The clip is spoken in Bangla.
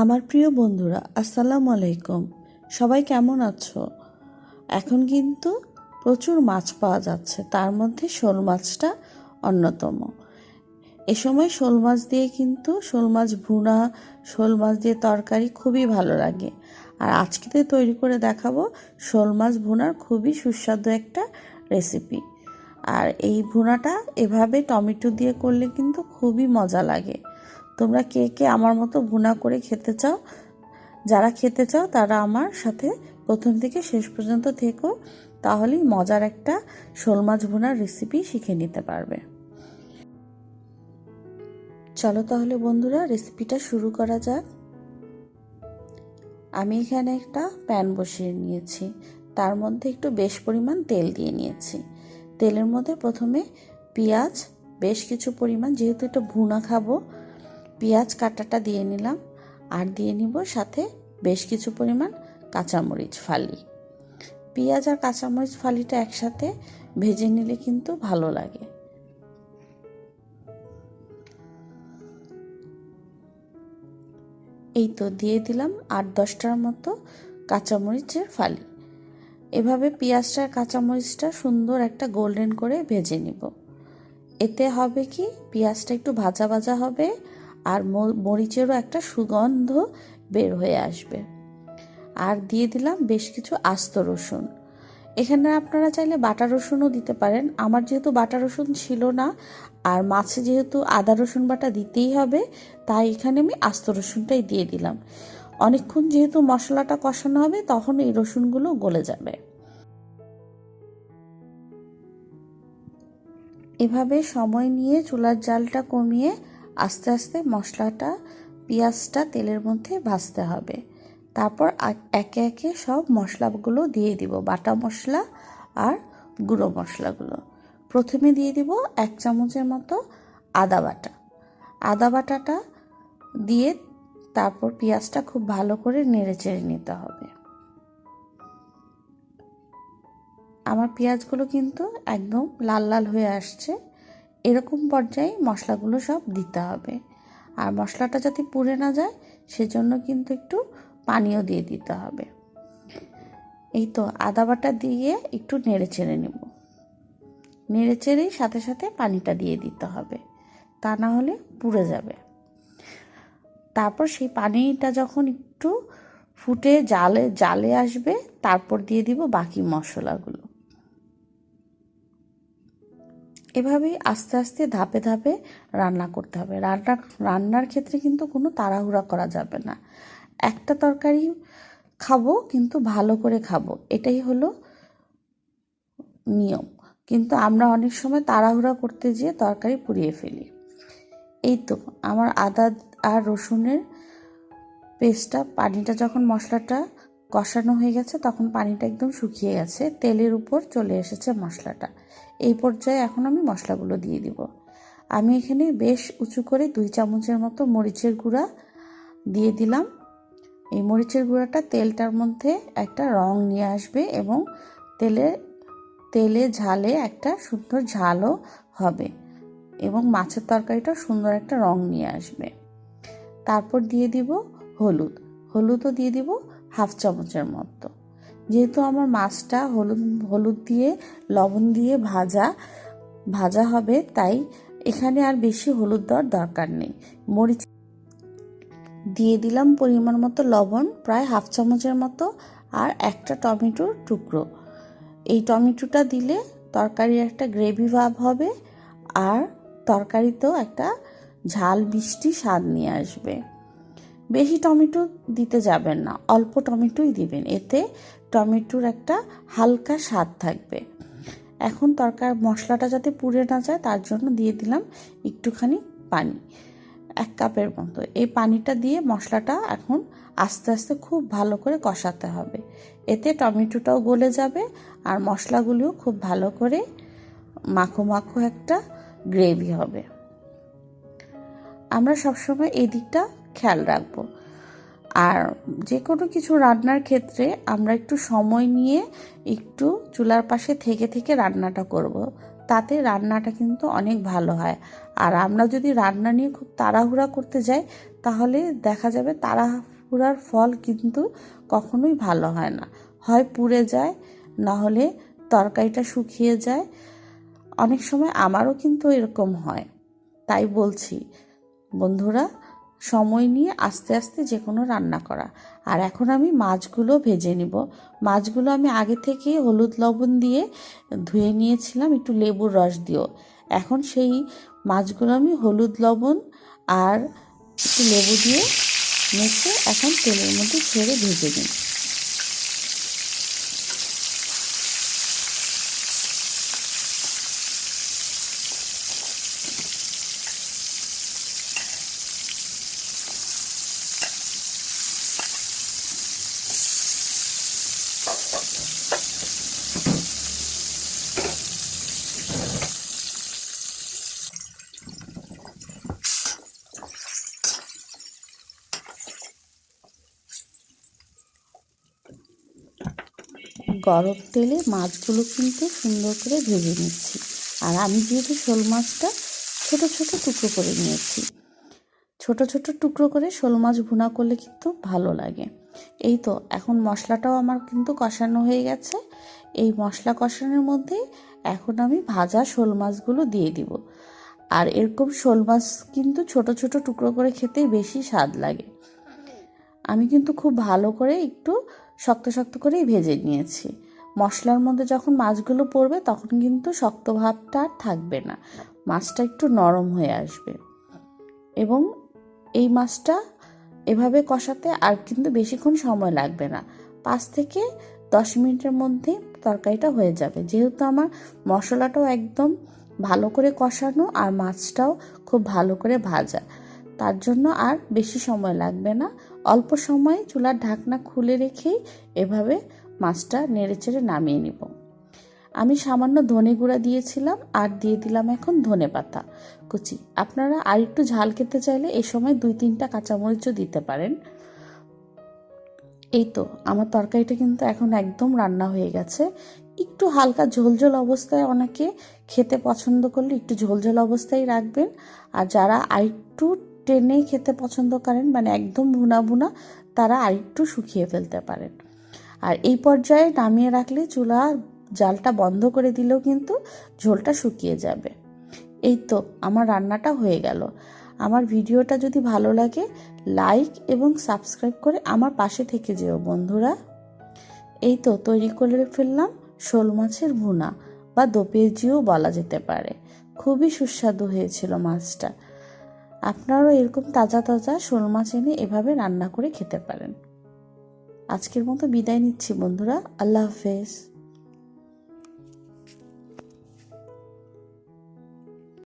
আমার প্রিয় বন্ধুরা, আসসালামু আলাইকুম। সবাই কেমন আছো? এখন কিন্তু প্রচুর মাছ পাওয়া যাচ্ছে, তার মধ্যে শোল মাছটা অন্যতম। এ সময় শোল মাছ দিয়ে কিন্তু শোল মাছ ভুনা, শোল মাছ দিয়ে তরকারি খুবই ভালো লাগে। আর আজকেতে তৈরি করে দেখাবো শোল মাছ ভুনার খুবই সুস্বাদু একটা রেসিপি আর এই ভুনাটা এভাবে টমেটো দিয়ে করলে কিন্তু খুবই মজা লাগে। তোমরা কে কে আমার মতো ভুনা করে খেতে চাও? যারা খেতে চাও, তারা আমার সাথে প্রথম থেকে শেষ পর্যন্ত থেকো, তাহলেই মজার একটা শোল মাছ ভুনার রেসিপি শিখে নিতে পারবে। চলো তাহলে বন্ধুরা রেসিপিটা শুরু করা যাক। আমি এখানে একটা প্যান বসিয়ে নিয়েছি। তার মধ্যে একটু বেশ পরিমাণ তেল দিয়ে নিয়েছি। তেলের মধ্যে প্রথমে পেঁয়াজ, বেশ কিছু পরিমাণ, যেহেতু এটা ভুনা খাব পেঁয়াজ কাটাটা দিয়ে নিলাম আর দিয়ে নিব সাথে বেশ কিছু পরিমাণ কাঁচামরিচ ফালি। পেঁয়াজ আর কাঁচামরিচ ফালিটা একসাথে ভেজে নিলে কিন্তু ভালো লাগে। এই তো দিয়ে দিলাম আট দশটার মতো কাঁচামরিচের ফালি। এভাবে পেঁয়াজটা কাঁচামরিচটা সুন্দর একটা গোল্ডেন করে ভেজে নিব। এতে হবে কি? পেঁয়াজটা একটু ভাজা ভাজা হবে আর মরিচেরও একটা সুগন্ধ বের হয়ে আসবে। আর দিয়ে দিলাম বেশ কিছু আস্ত রসুন। এখানে আপনারা চাইলে বাটা রসুনও দিতে পারেন। আমার যেহেতু বাটা রসুন ছিল না, আর মাছে যেহেতু আদা রসুন বাটা দিতেই হবে, তাই এখানে আমি আস্ত রসুনটাই দিয়ে দিলাম। অনেকক্ষণ যেহেতু মশলাটা কষানো হবে, তখন এই রসুনগুলো গলে যাবে। এভাবে সময় নিয়ে চুলার জালটা কমিয়ে আস্তে আস্তে মশলাটা, পেঁয়াজটা তেলের মধ্যে ভাজতে হবে। তারপর একে একে সব মশলাগুলো দিয়ে দিব, বাটা মশলা আর গুঁড়ো মশলাগুলো। প্রথমে দিয়ে দিব এক চামচের মতো আদা বাটা। আদা বাটাটা দিয়ে তারপর পেঁয়াজটা খুব ভালো করে নেড়ে চেড়ে নিতে হবে। আমার পেঁয়াজগুলো কিন্তু একদম লাল লাল হয়ে আসছে। এরকম পর্যায়ে মশলাগুলো সব দিতে হবে। আর মশলাটা যাতে পুড়ে না যায়, সেজন্য কিন্তু একটু পানিও দিয়ে দিতে হবে। এই তো আদা বাটা দিয়ে একটু নেড়ে চেড়ে নেব। নেড়ে চেড়েই সাথে সাথে পানিটা দিয়ে দিতে হবে। তা না হলে পুড়ে যাবে। তারপর সেই পানিটা যখন একটু ফুটে জালে জালে আসবে, তারপর দিয়ে দিব বাকি মশলাগুলো। এভাবেই আস্তে আস্তে ধাপে ধাপে রান্না করতে হবে। রান্না, রান্নার ক্ষেত্রে কিন্তু কোনো তাড়াহুড়া করা যাবে না। একটা তরকারি খাব কিন্তু ভালো করে খাব, এটাই হলো নিয়ম। কিন্তু আমরা অনেক সময় তাড়াহুড়া করতে যেয়ে তরকারি পুড়িয়ে ফেলি। এই তো, আমার আদা আর রসুনের পেস্টটা পানিটা, যখন মশলাটা কষানো হয়ে গেছে, তখন পানিটা একদম শুকিয়ে গেছে। তেলের উপর চলে এসেছে মশলাটা। এই পর্যায়ে এখন আমি মশলাগুলো দিয়ে দিব। আমি এখানে বেশ উঁচু করে দুই চামচের মতো মরিচের গুঁড়া দিয়ে দিলাম। এই মরিচের গুঁড়াটা তেলটার মধ্যে একটা রং নিয়ে আসবে এবং তেলে তেলে ঝালে একটা সুন্দর ঝালও হবে এবং মাছের তরকারিটা সুন্দর একটা রং নিয়ে আসবে। তারপর দিয়ে দিব হলুদ। হলুদও দিয়ে দিব হাফ চামচের মতো। যেহেতু আমার মাছটা হলুদ হলুদ দিয়ে, লবণ দিয়ে ভাজা ভাজা হবে, তাই এখানে আর বেশি হলুদ দেওয়ার দরকার নেই। মরিচ দিয়ে দিলাম পরিমাণ মতো লবণ, প্রায় হাফ চামচের মতো, আর একটা টমেটোর টুকরো। এই টমেটোটা দিলে তরকারির একটা গ্রেভি ভাব হবে, আর তরকারিতেও একটা ঝাল মিষ্টি স্বাদ নিয়ে আসবে। বেশি টমেটো দিতে যাবেন না, অল্প টমেটোই দিবেন। এতে টমেটোর একটা হালকা স্বাদ থাকবে। এখন তরকার মশলাটা যাতে পুড়ে না যায়, তার জন্য দিয়ে দিলাম একটুখানি পানি, এক কাপের মতো। এই পানিটা দিয়ে মশলাটা এখন আস্তে আস্তে খুব ভালো করে কষাতে হবে। এতে টমেটোটাও গলে যাবে আর মশলাগুলিও খুব ভালো করে মাখো মাখো একটা গ্রেভি হবে। আমরা সবসময় এই দিকটা খেয়াল রাখব। আর যে কোনো কিছু রান্নার ক্ষেত্রে আমরা একটু সময় নিয়ে একটু চুলার পাশে থেকে থেকে রান্নাটা করব। তাতে রান্নাটা কিন্তু অনেক ভালো হয়। আর আমরা যদি রান্না নিয়ে খুব তাড়াহুড়া করতে যাই, তাহলে দেখা যাবে তাড়াহুড়ার ফল কিন্তু কখনোই ভালো হয় না। হয় পুড়ে যায়, না হলে তরকারিটা শুকিয়ে যায়। অনেক সময় আমারও কিন্তু এরকম হয়। তাই বলছি, বন্ধুরা সময় নিয়ে আস্তে আস্তে যে কোনো রান্না করা। আর এখন আমি মাছগুলো ভেজে নিব। মাছগুলো আমি আগে থেকে হলুদ লবণ দিয়ে ধুয়ে নিয়েছিলাম, একটু লেবুর রস দিয়েও। এখন সেই মাছগুলো আমি হলুদ লবণ আর একটু লেবু দিয়ে মেখে এখন তেলের মধ্যে ছেড়ে ভেজে নিই গরম তেলে মাছগুলো কিন্তু সুন্দর করে ভেজে নিচ্ছি। আর আমি যেহেতু শোল মাছটা ছোট ছোট টুকরো করে নিয়েছি, ছোট ছোট টুকরো করে শোল মাছ ভুনা করলে কিন্তু ভালো লাগে। এই তো, এখন মশলাটাও আমার কিন্তু কষানো হয়ে গেছে। এই মশলা কষানোর মধ্যে এখন আমি ভাজা শোল মাছগুলো দিয়ে দিব। আর এরকম শোল মাছ কিন্তু ছোট ছোট টুকরো করে খেতে বেশি স্বাদ লাগে। আমি কিন্তু খুব ভালো করে একটু শক্ত শক্ত করেই ভেজে নিয়েছি। মশলার মধ্যে যখন মাছগুলো পড়বে, তখন কিন্তু শক্ত ভাবটা আর থাকবে না। মাছটা একটু নরম হয়ে আসবে। এবং এই মাছটা এভাবে কষাতে আর কিন্তু বেশিক্ষণ সময় লাগবে না। পাঁচ থেকে দশ মিনিটের মধ্যে তরকারিটা হয়ে যাবে। যেহেতু আমার মশলাটাও একদম ভালো করে কষানো আর মাছটাও খুব ভালো করে ভাজা। তার জন্য আর বেশি সময় লাগবে না। অল্প সময়ে চুলার ঢাকনা খুলে রেখেই এভাবে মাছটা নেড়েচেড়ে নামিয়ে নিব। আমি সামান্য ধনে গুঁড়া দিয়েছিলাম আর দিয়ে দিলাম এখন ধনে পাতা। কুচি, আপনারা আর একটু ঝাল খেতে চাইলে এই সময় দুই তিনটা কাঁচামরিচও দিতে পারেন। এই তো, আমার তরকারিটা কিন্তু এখন একদম রান্না হয়ে গেছে। একটু হালকা ঝোলঝোল অবস্থায় অনেকে খেতে পছন্দ করলে একটু ঝোলঝোল অবস্থায় রাখবেন। আর যারা আরেকটু টেনে খেতে পছন্দ করেন মানে একদম ভুনা ভুনা, তারা আরেকটু শুকিয়ে ফেলতে পারেন। আর এই পর্যায়ে নামিয়ে রাখলে চুলা জালটা বন্ধ করে দিলেও কিন্তু ঝোলটা শুকিয়ে যাবে। এই তো আমার রান্নাটা হয়ে গেল। আমার ভিডিওটা যদি ভালো লাগে, লাইক এবং সাবস্ক্রাইব করে আমার পাশে থেকে যেও বন্ধুরা। এই তো তৈরি করে ফেললাম শোল মাছের ভুনা, বা দোপেজিও বলা যেতে পারে। খুবই সুস্বাদু হয়েছিল মাছটা। আপনারাও এরকম তাজা তাজা শোল মাছ এনে এভাবে রান্না করে খেতে পারেন। আজকের মতো বিদায় নিচ্ছি বন্ধুরা। আল্লাহ হাফেজ।